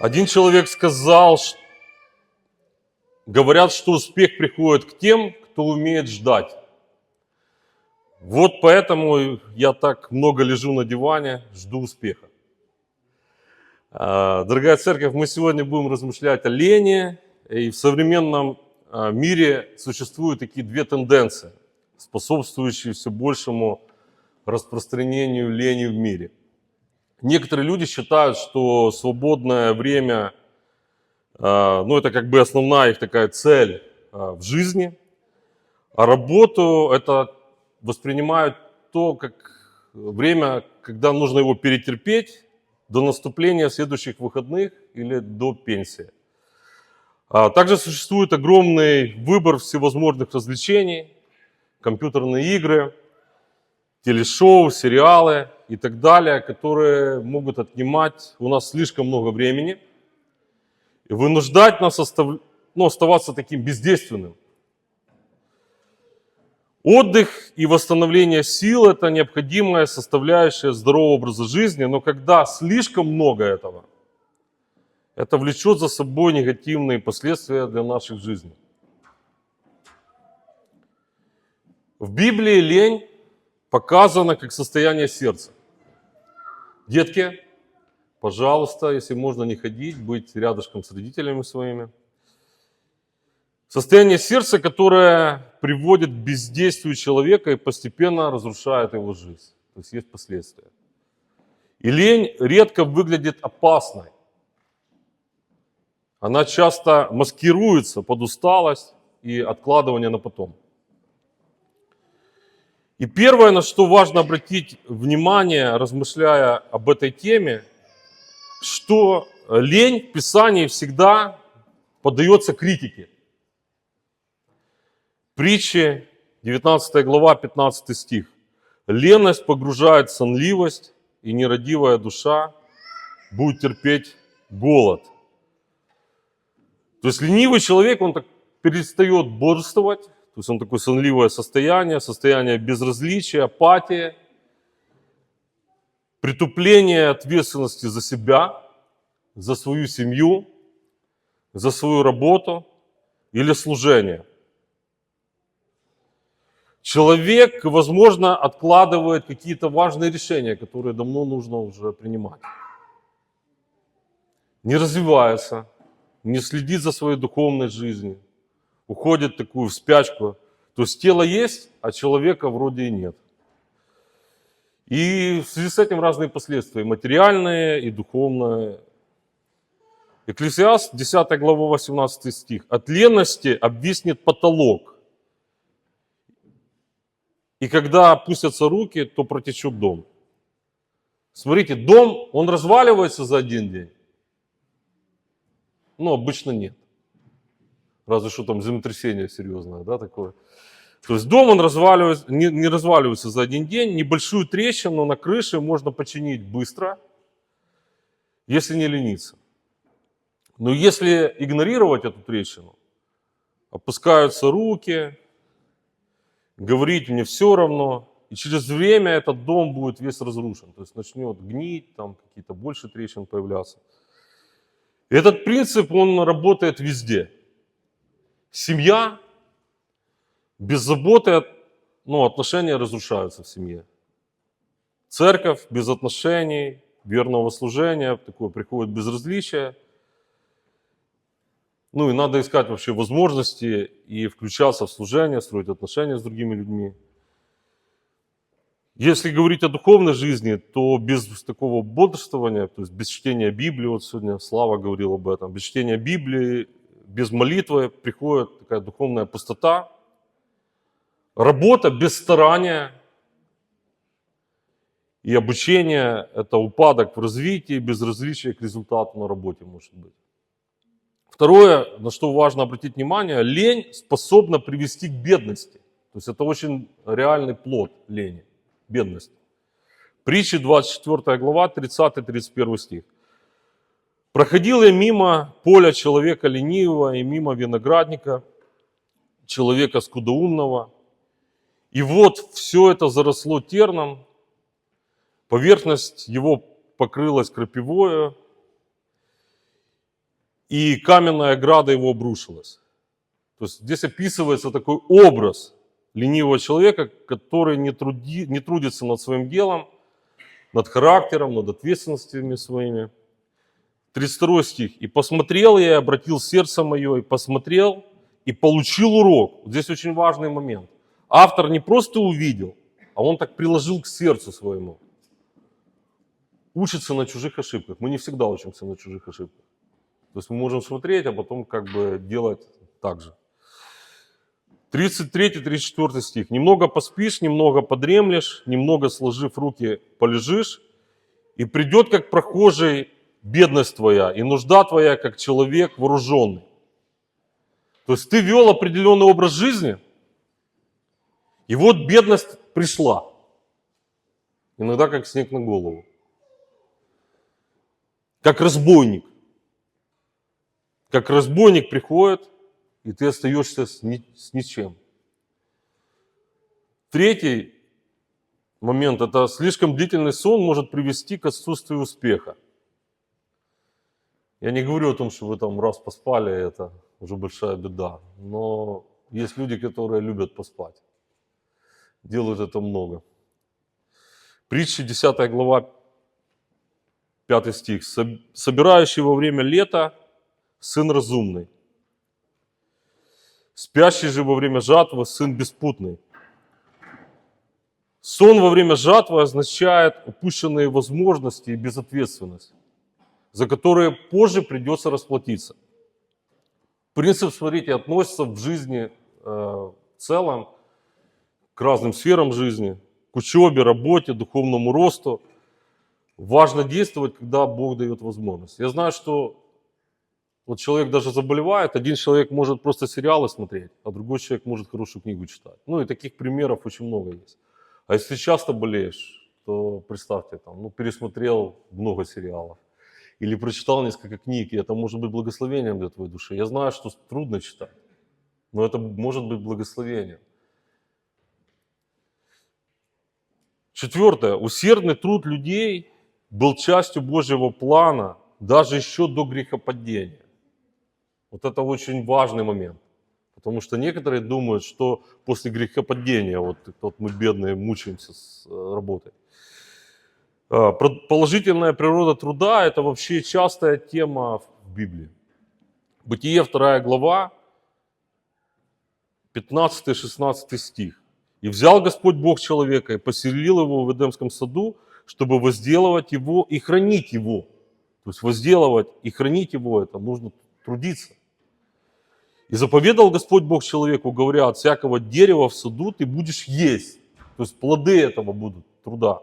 Один человек сказал, ш- говорят, что успех приходит к тем, кто умеет ждать. Вот поэтому я так много лежу на диване, жду успеха. А, Дорогая церковь, мы сегодня будем размышлять о лени. И в современном а, мире существуют такие две тенденции, способствующие все большему распространению лени в мире. Некоторые люди считают, что свободное время, а, ну это как бы основная их такая цель в жизни, а работу это воспринимают то, как время, когда нужно его перетерпеть до наступления следующих выходных или до пенсии. А Также существует огромный выбор всевозможных развлечений, компьютерные игры, телешоу, сериалы и так далее, которые могут отнимать у нас слишком много времени и вынуждать нас остав- ну, оставаться таким бездейственным. Отдых и восстановление сил – это необходимая составляющая здорового образа жизни, но когда слишком много этого, это влечет за собой негативные последствия для наших жизней. В Библии лень показана как состояние сердца. Детки, пожалуйста, если можно не ходить, быть рядышком с родителями своими. Состояние сердца, которое приводит к бездействию человека и постепенно разрушает его жизнь. То есть есть последствия. И лень редко выглядит опасной. Она часто маскируется под усталость и откладывание на потом. И первое, на что важно обратить внимание, размышляя об этой теме, что лень в Писании всегда поддается критике. Притчи, 19 глава, 15 стих. Леность погружает сонливость, и нерадивая душа будет терпеть голод. То есть ленивый человек, он так перестает бодрствовать, то есть он такое сонливое состояние, состояние безразличия, апатии, притупление ответственности за себя, за свою семью, за свою работу или служение. Человек, возможно, откладывает какие-то важные решения, которые давно нужно уже принимать. Не развивается, не следит за своей духовной жизнью, уходит такую в спячку. То есть тело есть, а человека вроде и нет. И в связи с этим разные последствия, материальные, и духовные. Экклесиаст, 10 глава, 18 стих. «От лености обвиснет потолок, и когда опустятся руки, то протечет дом». Смотрите, дом, он разваливается за один день? Ну, обычно нет. Разве что там землетрясение серьезное, да, такое. То есть дом, он разваливается, не, не разваливается за один день. Небольшую трещину на крыше можно починить быстро, если не лениться. Но если игнорировать эту трещину, опускаются руки, говорить мне все равно, и через время этот дом будет весь разрушен. То есть начнет гнить, там какие-то больше трещин появляться. И этот принцип, он работает везде. Семья без заботы, ну, отношения разрушаются в семье. Церковь без отношений, верного служения, такое приходит безразличие. Ну и надо искать вообще возможности и включаться в служение, строить отношения с другими людьми. Если говорить о духовной жизни, то без такого бодрствования, то есть без чтения Библии, вот сегодня Слава говорил об этом, без чтения Библии, без молитвы приходит такая духовная пустота, работа без старания и обучение – это упадок в развитии, безразличие к результату на работе может быть. Второе, на что важно обратить внимание, лень способна привести к бедности. То есть это очень реальный плод лени, бедность. Притчи 24 глава, 30-31 стих. Проходил я мимо поля человека ленивого и мимо виноградника, человека скудоумного. И вот все это заросло терном, поверхность его покрылась крапивою, и каменная ограда его обрушилась. То есть здесь описывается такой образ ленивого человека, который не, труди, не трудится над своим делом, над характером, над ответственностями своими. 32 стих. «И посмотрел я, и обратил сердце мое, и посмотрел, и получил урок». Здесь очень важный момент. Автор не просто увидел, а он так приложил к сердцу своему. Учится на чужих ошибках. Мы не всегда учимся на чужих ошибках. То есть мы можем смотреть, а потом как бы делать так же. 33-34 стих. «Немного поспишь, немного подремлешь, немного сложив руки полежишь, и придет, как прохожий, бедность твоя, и нужда твоя, как человек вооруженный». То есть ты вел определенный образ жизни, и вот бедность пришла. Иногда как снег на голову. Как разбойник. Как разбойник приходит, и ты остаешься с, ни, с ничем. Третий момент – это слишком длительный сон может привести к отсутствию успеха. Я не говорю о том, что вы там раз поспали, это уже большая беда. Но есть люди, которые любят поспать. Делают это много. Притча 10 глава, 5 стих. «Собирающий во время лета сын разумный, Спящий же во время жатвы сын беспутный. Сон во время жатвы означает упущенные возможности и безответственность, за которые позже придется расплатиться. Принцип, смотрите, относится в жизни э, в целом к разным сферам жизни, к учебе, работе, духовному росту. Важно действовать, когда Бог дает возможность. Я знаю, что вот человек даже заболевает, один человек может просто сериалы смотреть, а другой человек может хорошую книгу читать. Ну и таких примеров очень много есть. А если часто болеешь, то представьте, там, ну, пересмотрел много сериалов или прочитал несколько книг, и это может быть благословением для твоей души. Я знаю, что трудно читать, но это может быть благословением. Четвертое. Усердный труд людей был частью Божьего плана даже еще до грехопадения. Вот это очень важный момент. Потому что некоторые думают, что после грехопадения, вот, вот мы бедные мучаемся с э, работой. А, положительная природа труда – это вообще частая тема в Библии. Бытие 2 глава, 15-16 стих. «И взял Господь Бог человека и поселил его в Эдемском саду, чтобы возделывать его и хранить его». То есть возделывать и хранить его – это нужно трудиться. И заповедал Господь Бог человеку, говоря, от всякого дерева в саду ты будешь есть. То есть плоды этого будут, труда.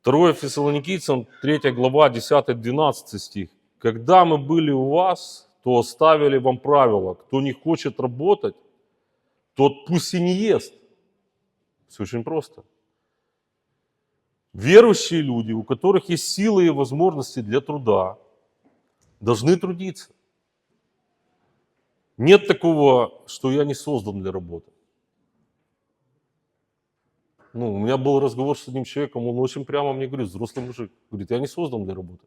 Второе Фессалоникийцам, 3 глава, 10-12 стих. Когда мы были у вас, то оставили вам правило, кто не хочет работать, тот пусть и не ест. Все очень просто. Верующие люди, у которых есть силы и возможности для труда, должны трудиться. Нет такого, что я не создан для работы. Ну, у меня был разговор с одним человеком, он очень прямо мне говорит, взрослый мужик, говорит, я не создан для работы.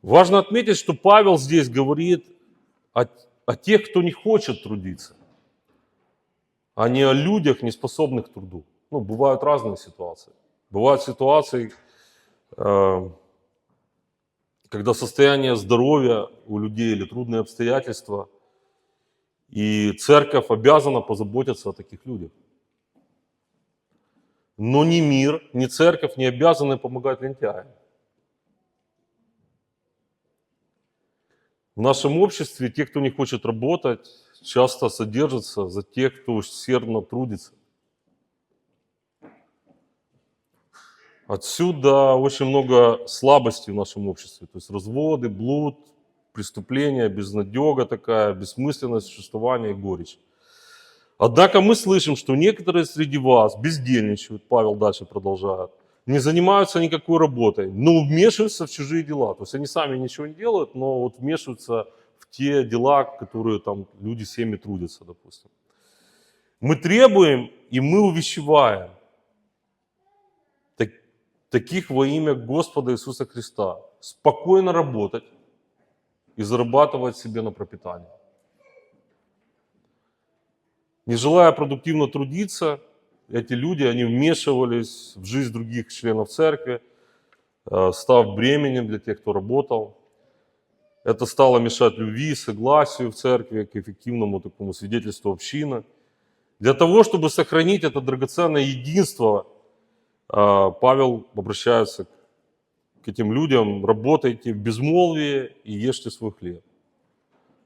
Важно отметить, что Павел здесь говорит о, о тех, кто не хочет трудиться, а не о людях, не способных к труду. Ну, бывают разные ситуации. Бывают ситуации, э, когда состояние здоровья у людей или трудные обстоятельства, и церковь обязана позаботиться о таких людях. Но ни мир, ни церковь не обязаны помогать лентяям. В нашем обществе те, кто не хочет работать, часто содержатся за тех, кто усердно трудится. Отсюда очень много слабостей в нашем обществе. То есть разводы, блуд, преступления, безнадега такая, бессмысленность существования и горечь. Однако мы слышим, что некоторые среди вас бездельничают, Павел дальше продолжает, не занимаются никакой работой, но вмешиваются в чужие дела. То есть они сами ничего не делают, но вот вмешиваются в те дела, которые там люди семьи трудятся, допустим. Мы требуем и мы увещеваем таких во имя Господа Иисуса Христа спокойно работать и зарабатывать себе на пропитание. Не желая продуктивно трудиться, эти люди, они вмешивались в жизнь других членов церкви, э, став бременем для тех, кто работал. Это стало мешать любви, согласию в церкви, к эффективному такому свидетельству общины. Для того, чтобы сохранить это драгоценное единство, Павел обращается к этим людям, работайте в безмолвии и ешьте свой хлеб.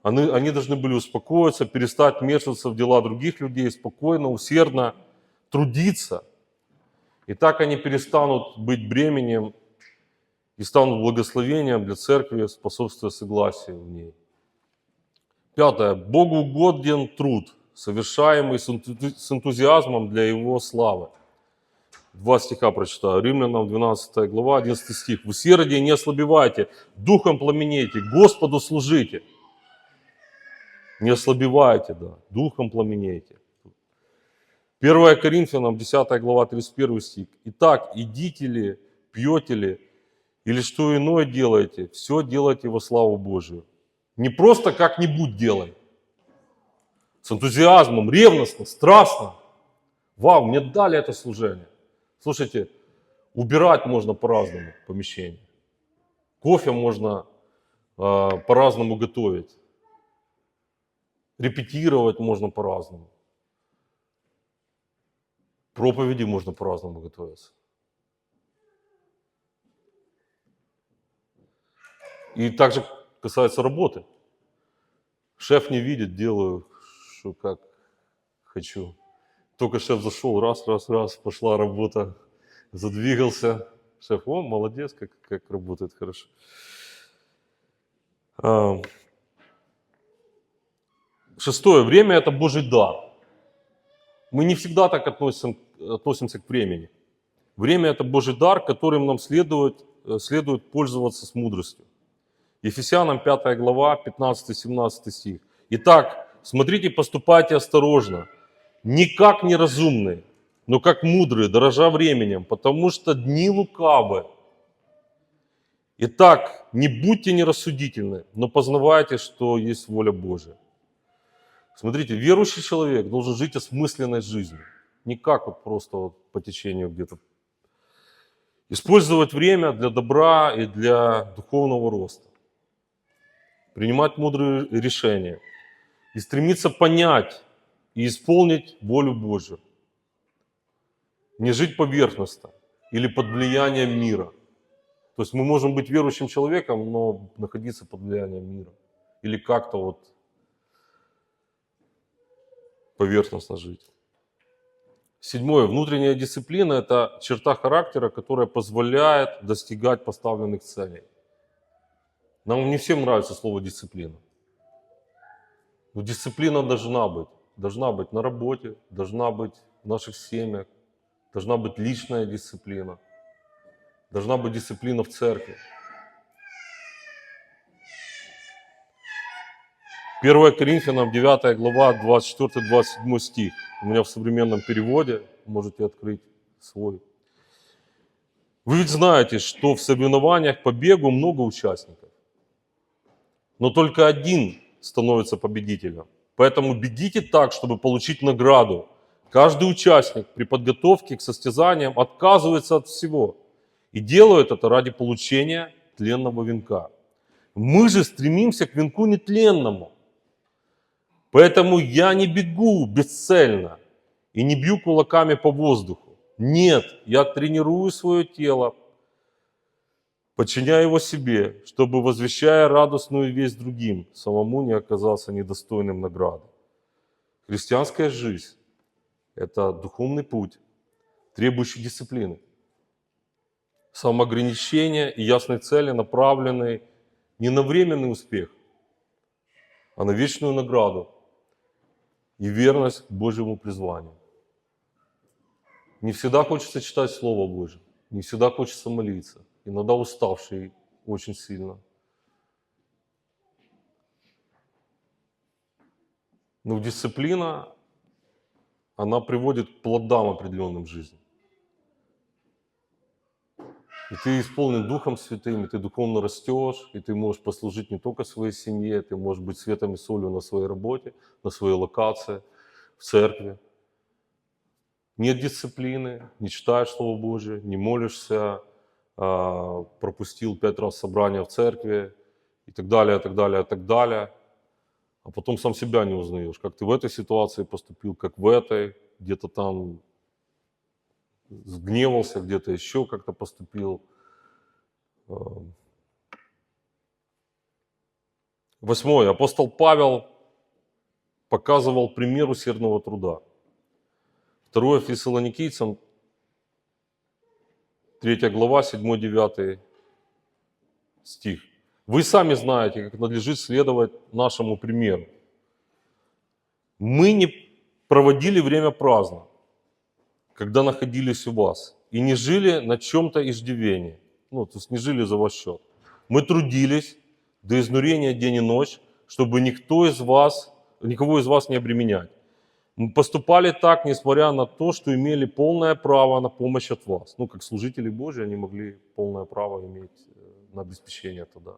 Они, они должны были успокоиться, перестать вмешиваться в дела других людей, спокойно, усердно трудиться. И так они перестанут быть бременем и станут благословением для церкви, способствуя согласию в ней. Пятое. Богу угоден труд, совершаемый с энтузиазмом для Его славы. Два стиха прочитаю. Римлянам 12 глава, 11 стих. «В усердии не ослабевайте, духом пламенейте, Господу служите». Не ослабевайте, да, духом пламенейте. 1 Коринфянам 10 глава 31 стих. Итак, идите ли, пьете ли, или что иное делаете, все делайте во славу Божию. Не просто как-нибудь делай. С энтузиазмом, ревностно, страстно. Вау, мне дали это служение. Слушайте, убирать можно по-разному помещение. Кофе можно э, по-разному готовить. Репетировать можно по-разному. Проповеди можно по-разному готовиться. И также касается работы. Шеф не видит, делаю, что как хочу. Только шеф зашел, раз, раз, раз, пошла работа, задвигался. Шеф, о, молодец, как, как работает хорошо. А, Шестое. Время – это Божий дар. Мы не всегда так относим, относимся к времени. Время – это Божий дар, которым нам следует, э, следует пользоваться с мудростью. Ефесянам 5 глава, 15-17 стих. Итак, смотрите, поступайте осторожно, не как неразумные, но как мудрые, дорожа временем, потому что дни лукавы. Итак, не будьте нерассудительны, но познавайте, что есть воля Божия. Смотрите, верующий человек должен жить осмысленной жизнью. Не как вот просто вот по течению где-то. Использовать время для добра и для духовного роста. Принимать мудрые решения. И стремиться понять и исполнить волю Божью. Не жить поверхностно или под влиянием мира. То есть мы можем быть верующим человеком, но находиться под влиянием мира. Или как-то вот поверхностно жить. Седьмое. Внутренняя дисциплина – это черта характера, которая позволяет достигать поставленных целей. Нам не всем нравится слово дисциплина. Но дисциплина должна быть. Должна быть на работе, должна быть в наших семьях, должна быть личная дисциплина, должна быть дисциплина в церкви. 1 Коринфянам 9 глава 24-27 стих. У меня в современном переводе, можете открыть свой. Вы ведь знаете, что в соревнованиях по бегу много участников, но только один становится победителем. Поэтому бегите так, чтобы получить награду. Каждый участник при подготовке к состязаниям отказывается от всего и делает это ради получения тленного венка. Мы же стремимся к венку нетленному. Поэтому я не бегу бесцельно и не бью кулаками по воздуху. Нет, я тренирую свое тело, подчиняя его себе, чтобы, возвещая радостную весть другим, самому не оказался недостойным награды. Христианская жизнь – это духовный путь, требующий дисциплины, самоограничения и ясной цели, направленной не на временный успех, а на вечную награду. и верность Божьему призванию. Не всегда хочется читать Слово Божье, не всегда хочется молиться, иногда уставший очень сильно. Но дисциплина, она приводит к плодам определенным в жизни. И ты исполнен Духом Святым, и ты духовно растешь, и ты можешь послужить не только своей семье, ты можешь быть светом и солью на своей работе, на своей локации, в церкви. Нет дисциплины, не читаешь Слово Божье, не молишься, пропустил пять раз собрание в церкви и так далее, так далее, так далее. А потом сам себя не узнаешь, как ты в этой ситуации поступил, как в этой, где-то там гневался, где-то еще как-то поступил. Эм. Восьмое. Апостол Павел показывал пример усердного труда. Второе Фессалоникийцам, 3 глава, 7-9 стих. Вы сами знаете, как надлежит следовать нашему примеру. Мы не проводили время праздно, когда находились у вас, и не жили на чем-то иждивении. Ну, то есть не жили за ваш счет. Мы трудились до изнурения день и ночь, чтобы никто из вас, никого из вас не обременять. Поступали так, несмотря на то, что имели полное право на помощь от вас. Ну, как служители Божьи, они могли полное право иметь э, на обеспечение тогда.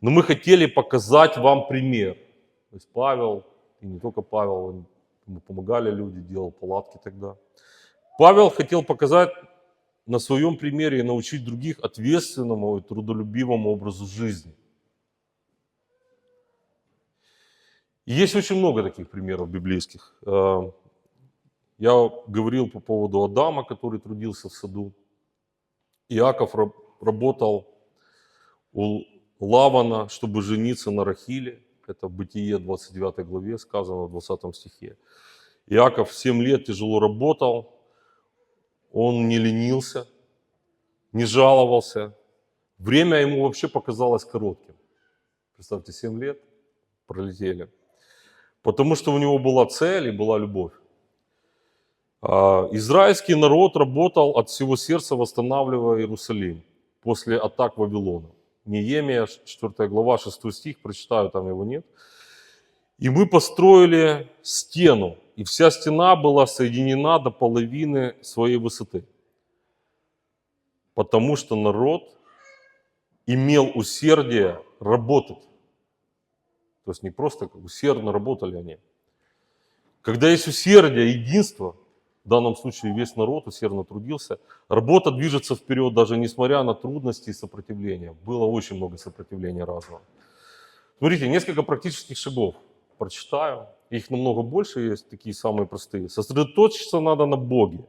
Но мы хотели показать вам пример. То есть Павел, и не только Павел, ему помогали люди, делал палатки тогда. Павел хотел показать на своем примере и научить других ответственному и трудолюбивому образу жизни. Есть очень много таких примеров библейских. Э, я говорил по поводу Адама, который трудился в саду. Иаков работал у Лавана, чтобы жениться на Рахиле. Это в Бытие 29 главе сказано в 20 стихе. Иаков 7 лет тяжело работал, он не ленился, не жаловался. Время ему вообще показалось коротким. Представьте, 7 лет пролетели. Потому что у него была цель и была любовь. А, израильский народ работал от всего сердца, восстанавливая Иерусалим после атак Вавилона. Неемия, 4 глава, 6 стих, прочитаю, там его нет. И мы построили стену, и вся стена была соединена до половины своей высоты. Потому что народ имел усердие работать. То есть не просто как усердно работали они. Когда есть усердие, единство, в данном случае весь народ усердно трудился, работа движется вперед, даже несмотря на трудности и сопротивления. Было очень много сопротивления разного. Смотрите, несколько практических шагов прочитаю. Их намного больше есть, такие самые простые. Сосредоточиться надо на Боге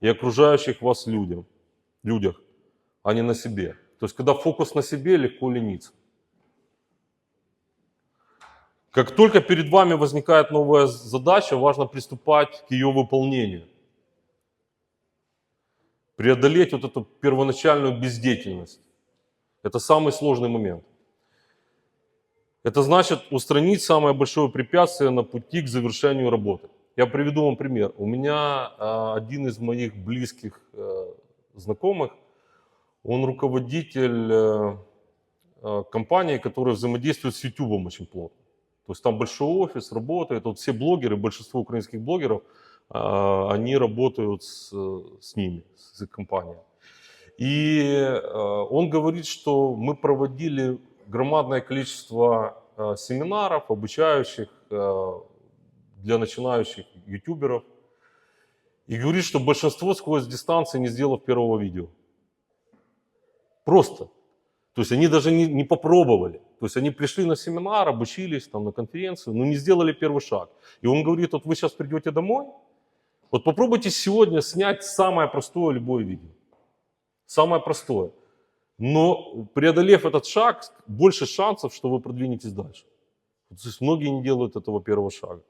и окружающих вас людям, людях, а не на себе. То есть, когда фокус на себе, легко лениться. Как только перед вами возникает новая задача, важно приступать к ее выполнению. Преодолеть вот эту первоначальную бездеятельность. Это самый сложный момент. Это значит устранить самое большое препятствие на пути к завершению работы. Я приведу вам пример. У меня э, один из моих близких э, знакомых, он руководитель э, э, компании, которая взаимодействует с YouTube очень плотно. То есть там большой офис, работает. Вот все блогеры, большинство украинских блогеров, э, они работают с, с ними, с их компанией. И э, он говорит, что мы проводили громадное количество э, семинаров, обучающих для начинающих ютуберов. И говорит, что большинство сквозь дистанции не сделав первого видео. Просто. То есть они даже не, не попробовали. То есть они пришли на семинар, обучились там, на конференцию, но не сделали первый шаг. И он говорит, вот вы сейчас придете домой, вот попробуйте сегодня снять самое простое любое видео. Самое простое. Но преодолев этот шаг, больше шансов, что вы продвинетесь дальше. То есть многие не делают этого первого шага.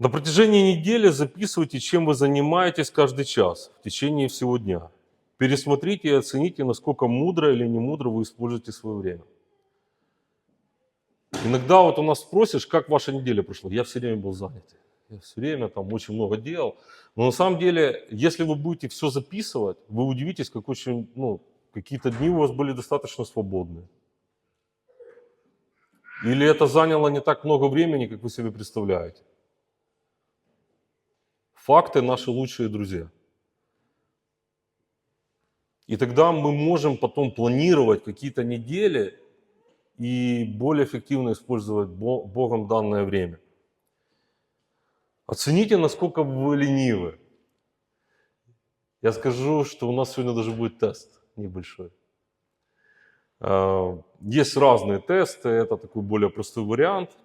На протяжении недели записывайте, чем вы занимаетесь каждый час в течение всего дня. Пересмотрите и оцените, насколько мудро или не мудро вы используете свое время. Иногда вот у нас спросишь, как ваша неделя прошла. Я все время был занят. Я все время там очень много делал. Но на самом деле, если вы будете все записывать, вы удивитесь, как очень, ну, какие-то дни у вас были достаточно свободные. Или это заняло не так много времени, как вы себе представляете. Факты наши лучшие друзья. И тогда мы можем потом планировать какие-то недели и более эффективно использовать Бо- Богом данное время. Оцените, насколько вы ленивы. Я скажу, что у нас сегодня даже будет тест небольшой. А, Есть разные тесты, это такой более простой вариант.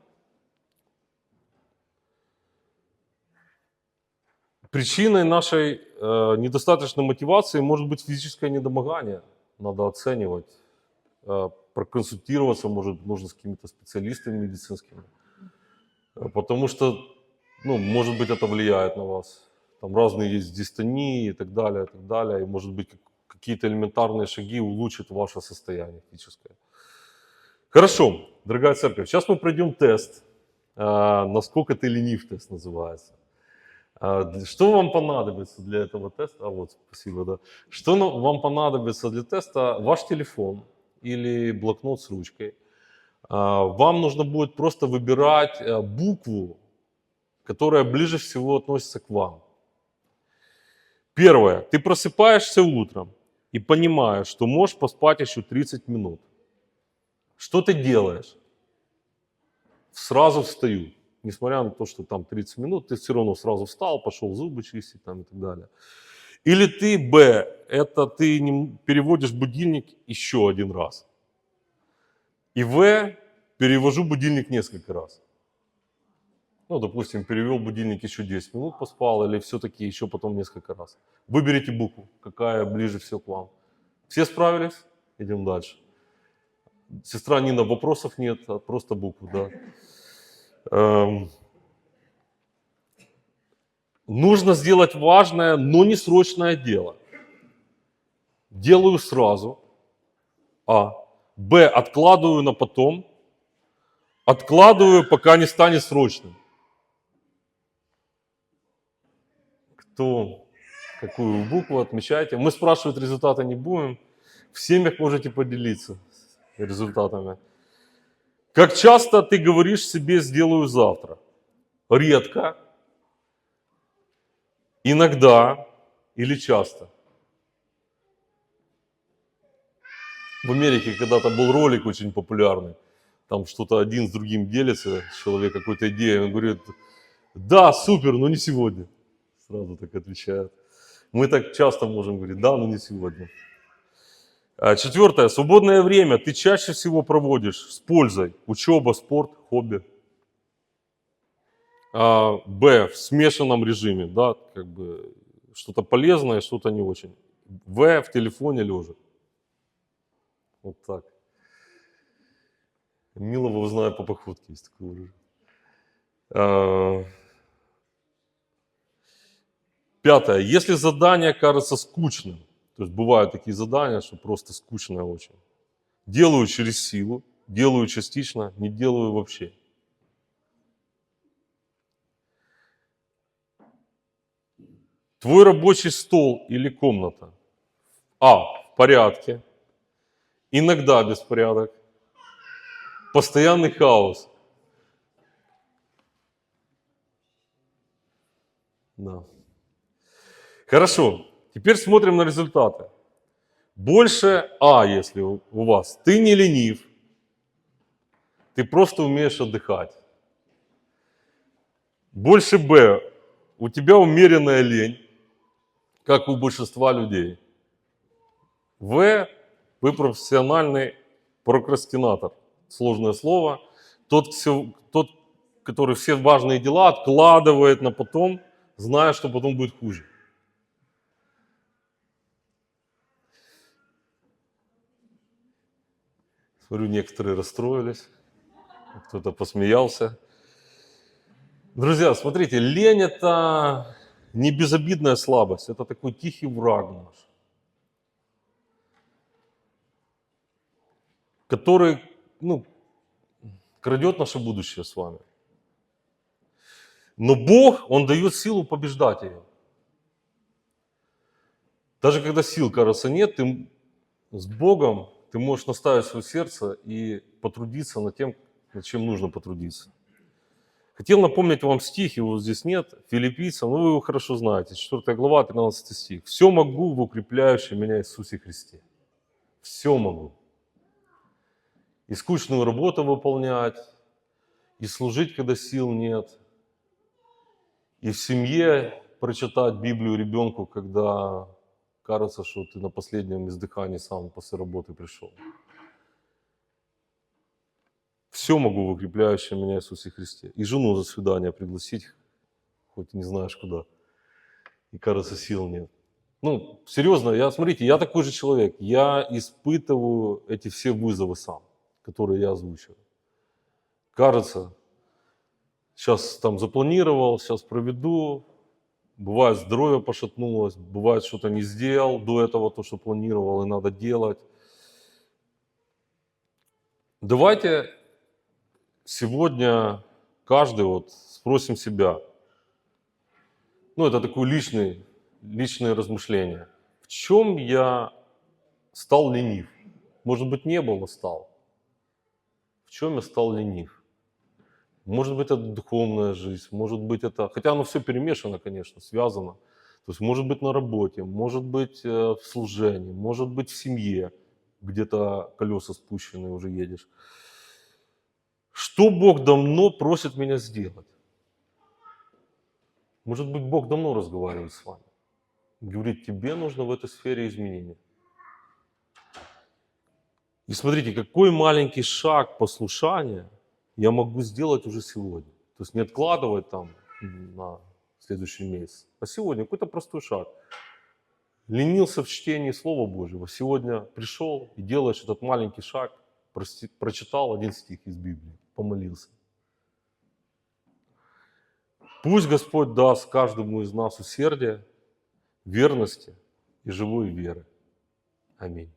Причиной нашей э, недостаточной мотивации может быть физическое недомогание. Надо оценивать, Э, проконсультироваться, может, нужно с какими-то специалистами медицинскими. Э, Потому что, ну, может быть, это влияет на вас. Там разные есть дистонии и так далее, и так далее. И, может быть, как- какие-то элементарные шаги улучшат ваше состояние физическое. Хорошо, дорогая церковь, сейчас мы пройдем тест. А, Насколько ты ленив тест называется. А, Что вам понадобится для этого теста? А вот, спасибо, да. Что вам понадобится для теста? Ваш телефон или блокнот с ручкой. А, Вам нужно будет просто выбирать э, букву, которая ближе всего относится к вам. Первое. Ты просыпаешься утром и понимаешь, что можешь поспать еще 30 минут. Что ты делаешь? Сразу встаю. Несмотря на то, что там 30 минут, ты все равно сразу встал, пошел зубы чистить там, и так далее. Или ты, Б, это ты не- переводишь будильник еще один раз. И В, перевожу будильник несколько раз. Ну, допустим, перевел будильник еще 10 минут, поспал, или все-таки еще потом несколько раз. Выберите букву, какая ближе всего к вам. Все справились? Идем дальше. Сестра Нина, вопросов нет, а просто букву, да. Эм, Нужно сделать важное, но не срочное дело. Делаю сразу. А. Б. Откладываю на потом. Откладываю, пока не станет срочным. Кто какую букву отмечайте. Мы спрашивать результаты не будем. В семьях можете поделиться результатами. Как часто ты говоришь себе «сделаю завтра»? Редко, иногда или часто. В Америке когда-то был ролик очень популярный. Там что-то один с другим делится, человек какой-то идеей, он говорит, да, супер, но не сегодня. Сразу так отвечают. Мы так часто можем говорить, да, но не сегодня. А, Четвертое. Свободное время ты чаще всего проводишь с пользой. Учеба, спорт, хобби. А, Б. В смешанном режиме. Да, как бы что-то полезное, что-то не очень. В. В телефоне лежа. Вот так. Милого знаю по походке, есть такое. А, Пятое. Если задание кажется скучным, то есть бывают такие задания, что просто скучное очень. Делаю через силу, делаю частично, не делаю вообще. Твой рабочий стол или комната. А. В порядке. Иногда беспорядок. Постоянный хаос. Да. Хорошо. Теперь смотрим на результаты. Больше А, если у вас. Ты не ленив. Ты просто умеешь отдыхать. Больше Б. У тебя умеренная лень, как у большинства людей. В. Вы профессиональный прокрастинатор. Сложное слово. Тот, тот, который все важные дела откладывает на потом, зная, что потом будет хуже. Смотрю, некоторые расстроились, кто-то посмеялся. Друзья, смотрите, лень это не безобидная слабость, это такой тихий враг наш, который, ну, крадет наше будущее с вами. Но Бог, Он дает силу побеждать ее. Даже когда сил, кажется, нет, ты с Богом ты можешь наставить свое сердце и потрудиться над тем, над чем нужно потрудиться. Хотел напомнить вам стих, его здесь нет, филиппийцам, ну вы его хорошо знаете, 4 глава, 13 стих. «Все могу в укрепляющем меня Иисусе Христе». Все могу. И скучную работу выполнять, и служить, когда сил нет, и в семье прочитать Библию ребенку, когда кажется, что ты на последнем издыхании сам после работы пришел. Все могу в укрепляющем меня Иисусе Христе. И жену за свидание пригласить, хоть не знаешь куда. И кажется, сил нет. Ну, серьезно, я, смотрите, я такой же человек. Я испытываю эти все вызовы сам, которые я озвучиваю. Кажется, сейчас там запланировал, сейчас проведу. Бывает, здоровье пошатнулось, бывает, что-то не сделал до этого, то, что планировал, и надо делать. Давайте сегодня каждый вот спросим себя, ну, это такое личный, личное размышление. В чем я стал ленив? Может быть, не был, но стал. В чем я стал ленив? Может быть, это духовная жизнь, может быть, это... Хотя оно все перемешано, конечно, связано. То есть, может быть, на работе, может быть, э, в служении, может быть, в семье, где-то колеса спущены, уже едешь. Что Бог давно просит меня сделать? Может быть, Бог давно разговаривает с вами. Говорит, тебе нужно в этой сфере изменения. И смотрите, какой маленький шаг послушания я могу сделать уже сегодня. То есть не откладывать там на следующий месяц, а сегодня какой-то простой шаг. Ленился в чтении Слова Божьего. Сегодня пришел и делаешь этот маленький шаг, прости- прочитал один стих из Библии, помолился. Пусть Господь даст каждому из нас усердие, верности и живой веры. Аминь.